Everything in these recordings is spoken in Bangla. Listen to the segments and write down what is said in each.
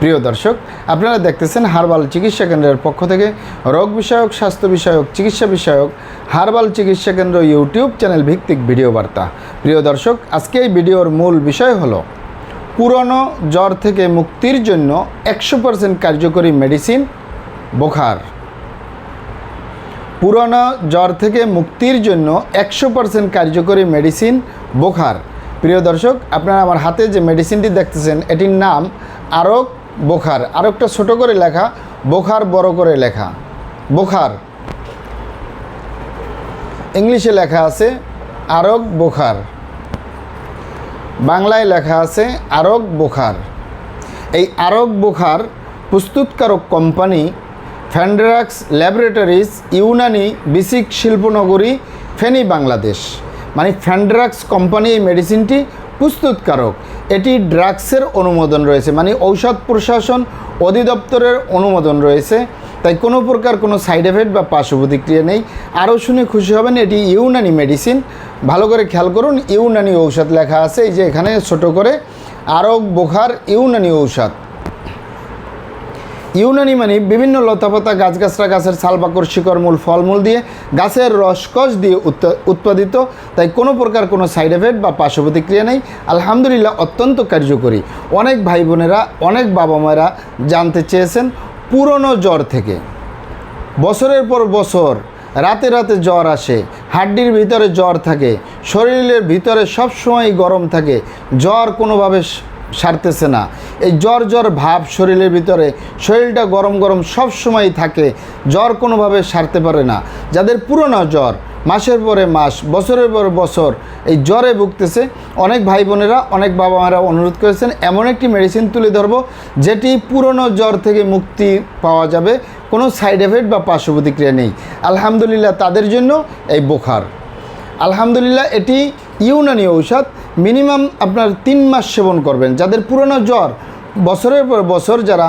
প্রিয় দর্শক, আপনারা দেখতেছেন হারবাল চিকিৎসা কেন্দ্রের পক্ষ থেকে রোগ বিষয়ক, স্বাস্থ্য বিষয়ক, চিকিৎসা বিষয়ক, হারবাল চিকিৎসা কেন্দ্র ইউটিউব চ্যানেল ভিত্তিক ভিডিও বার্তা। প্রিয় দর্শক, আজকে এই ভিডিওর মূল বিষয় হলো, পুরনো জ্বর থেকে মুক্তির জন্য একশো পার্সেন্ট কার্যকরী মেডিসিন বোখার। পুরনো জ্বর থেকে মুক্তির জন্য একশো পার্সেন্ট কার্যকরী মেডিসিন বোখার। প্রিয় দর্শক, আপনারা আমার হাতে যে মেডিসিনটি দেখতেছেন, এটির নাম আরক বোখার। আর একটা ছোটো করে লেখা, বোখার বড় করে লেখা। বোখার। ইংলিশে লেখা আছে আরক বোখার। বাংলায় লেখা আছে আরক বোখার। এই আরক বোখার প্রস্তুতকারক কোম্পানি, ফ্যান্ড্রাক্স ল্যাবরেটরিজ, ইউনানি বিসিক শিল্পনগরী, ফেনী বাংলাদেশ। মানে ফ্যান্ড্রাক্স কোম্পানি এই মেডিসিনটি প্রস্তুতকারক। এটি ড্রাগসের অনুমোদন রয়েছে মানে ঔষধ প্রশাসন অধিদপ্তরের অনুমোদন রয়েছে। তাই কোনো প্রকার কোনো সাইড এফেক্ট বা পার্শ্ব প্রতিক্রিয়া নেই। আরও শুনে খুশি হবেন, এটি ইউনানি মেডিসিন। ভালো করে খেয়াল করুন, ইউনানি ঔষধ লেখা আছে, এই যে এখানে ছোট করে আরব বোখার ইউনানি ঔষধ। ইউনানি মানে বিভিন্ন লতাপাতা গাছগাছরা, গাছের ছালবাকর, শিকড় মূল, ফলমূল দিয়ে গাছের রসকস দিয়ে উৎ- উৎপাদিত। তাই কোনো প্রকার কোনো সাইড এফেক্ট বা পার্শ্ব প্রতিক্রিয়া নেই। আলহামদুলিল্লাহ, অত্যন্ত কার্যকরী। অনেক ভাই বোনেরা, অনেক বাবা মায়েরা জানতে চেয়েছেন পুরনো জ্বর থেকে। বছরের পর বছর, রাতে রাতে জ্বর আসে, হাড্ডির ভিতরে জ্বর থাকে, শরীরের ভিতরে সব সময় গরম থাকে, জ্বর কোনোভাবে সারতেছে না। এই জ্বর জ্বর ভাব শরীরের ভিতরে, শরীরটা গরম গরম সব সময় থাকে, জ্বর কোনোভাবে সারতে পারে না। যাদের পুরনো জ্বর, মাসের পরে মাস, বছরের পর বছর এই জ্বরে ভুগতেছে, অনেক ভাই বোনেরা, অনেক বাবা মায়েরা অনুরোধ করেছেন, এমন একটি মেডিসিন তুলে ধরব, যেটি পুরনো জ্বর থেকে মুক্তি পাওয়া যাবে, কোনো সাইড এফেক্ট বা পার্শ্ব প্রতিক্রিয়া নেই। আলহামদুলিল্লাহ তাদের জন্য এই বোখার। আলহামদুলিল্লাহ এটি ইউনানি ঔষধ মিনিমাম আপনার তিন মাস সেবন করবেন। যাদের পুরনো জ্বর, বছরের পর বছর যারা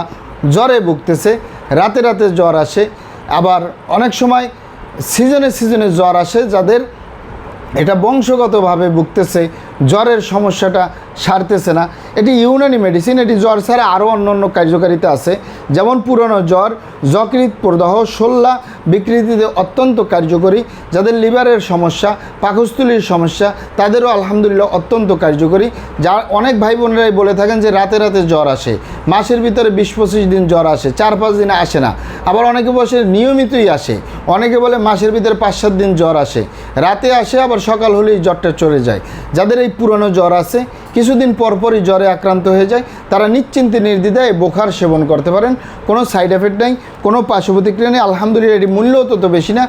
জ্বরে ভুগতেছে, রাতে রাতে জ্বর আসে, আবার অনেক সময় সিজনে সিজনে জ্বর আসে, যাদের এটা বংশগতভাবে ভুগতেছে, জ্বরের সমস্যাটা সারতেছে না। এটি ইউনানি মেডিসিন এটি জ্বর ছাড়া আরও অন্য অন্য কার্যকারিতা আছে। যেমন পুরনো জ্বর যকৃত প্রদাহ শোল্লা বিকৃতিতে অত্যন্ত কার্যকরী। যাদের লিভারের সমস্যা, পাকস্থলীর সমস্যা, তাদেরও আলহামদুলিল্লাহ অত্যন্ত কার্যকরী। যা অনেক ভাই বোনেরাই বলে থাকেন যে রাতে রাতে জ্বর আসে, মাসের ভিতরে বিশ পঁচিশ দিন জ্বর আসে, চার পাঁচ দিন আসে না। আবার অনেকে বসে নিয়মিতই আসে, অনেকে বলে মাসের ভিতরে পাঁচ সাত দিন জ্বর আসে। রাতে আসে, আবার সকাল হলেই জ্বরটা চলে যায়। যাদের এই পুরনো জ্বর আছে, কিছুদিন পরপরই জ্বরে আক্রান্ত হয়ে যায়। তারা নিশ্চিন্তে নির্দ্বিধায় বোখার সেবন করতে পারেন, কোনো সাইড এফেক্ট নেই। কোনো পার্শ্ব প্রতিক্রিয়া নেই। আলহামদুলিল্লাহ, এটি মূল্যও তত বেশি না,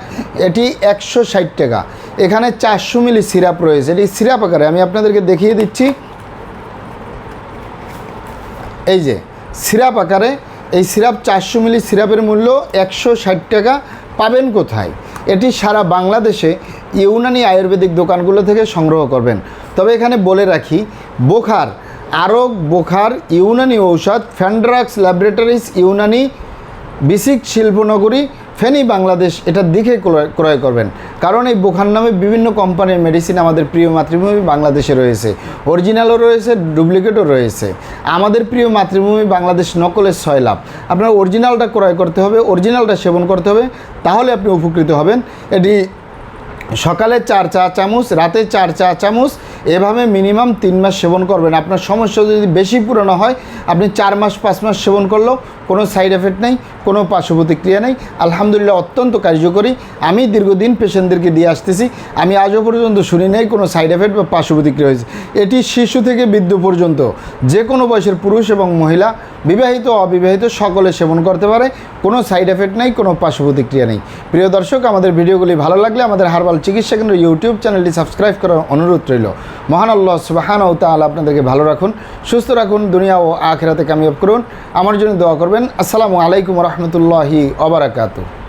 এটি একশো ষাট টাকা। এখানে চারশো মিলি সিরাপ রয়েছে। এটি সিরাপ আকারে আমি আপনাদেরকে দেখিয়ে দিচ্ছি। এই যে, সিরাপ আকারে, এই সিরাপ চারশো মিলি সিরাপের মূল্য একশো ষাট টাকা। পাবেন কোথায়? এটি সারা বাংলাদেশে ইউনানি আয়ুর্বেদিক দোকানগুলো থেকে সংগ্রহ করবেন। তবে এখানে বলে রাখি, বোখার আরক বোখার ইউনানি ঔষধ, ফ্যান্ড্রাক্স ল্যাবরেটরিজ ইউনানি বিসিক শিল্পনগরী ফেনী বাংলাদেশ এটার দিকে ক্রয় করবেন। কারণ এই বোখান নামে বিভিন্ন কোম্পানির মেডিসিন আমাদের প্রিয় মাতৃভূমি বাংলাদেশে রয়েছে। অরিজিনালও রয়েছে ডুপ্লিকেটও রয়েছে। আমাদের প্রিয় মাতৃভূমি বাংলাদেশ নকলের ছয় লাভ। আপনার অরিজিনালটা ক্রয় করতে হবে অরিজিনালটা সেবন করতে হবে, তাহলে আপনি উপকৃত হবেন। এটি সকালে চার চা চামচ, রাতে চার চা চামচ এভাবে মিনিমাম তিন মাস সেবন করবেন। আপনার সমস্যা যদি বেশি পুরনো হয়, আপনি চার মাস, পাঁচ মাস সেবন করলেও কোনো সাইড এফেক্ট নেই, কোনো পার্শ্ব প্রতিক্রিয়া নেই। আলহামদুলিল্লাহ অত্যন্ত কার্যকরী। আমি দীর্ঘদিন পেশেন্টদেরকে দিয়ে আসতেছি। আমি আজও পর্যন্ত শুনি নাই কোনো সাইড এফেক্ট বা পার্শ্ব প্রতিক্রিয়া হয়েছে। এটি শিশু থেকে বৃদ্ধ পর্যন্ত, যে কোনো বয়সের পুরুষ এবং মহিলা বিবাহিত অবিবাহিত সকলে সেবন করতে পারে। কোনো সাইড এফেক্ট নেই, কোনো পার্শ্ব প্রতিক্রিয়া নেই। প্রিয় দর্শক, আমাদের ভিডিওগুলি ভালো লাগলে আমাদের হারবাল চিকিৎসা কেন্দ্র ইউটিউব চ্যানেলটি সাবস্ক্রাইব করার অনুরোধ রইল। মহান আল্লাহ সুবাহান ও তাল আপনাদেরকে ভালো রাখুন, সুস্থ রাখুন, দুনিয়া ও আখেরাতে কামিয়াব করুন। আমার জন্য দোয়া করবেন। আসসালামু আলাইকুম রহমতুল্লাহি অবরাকাতু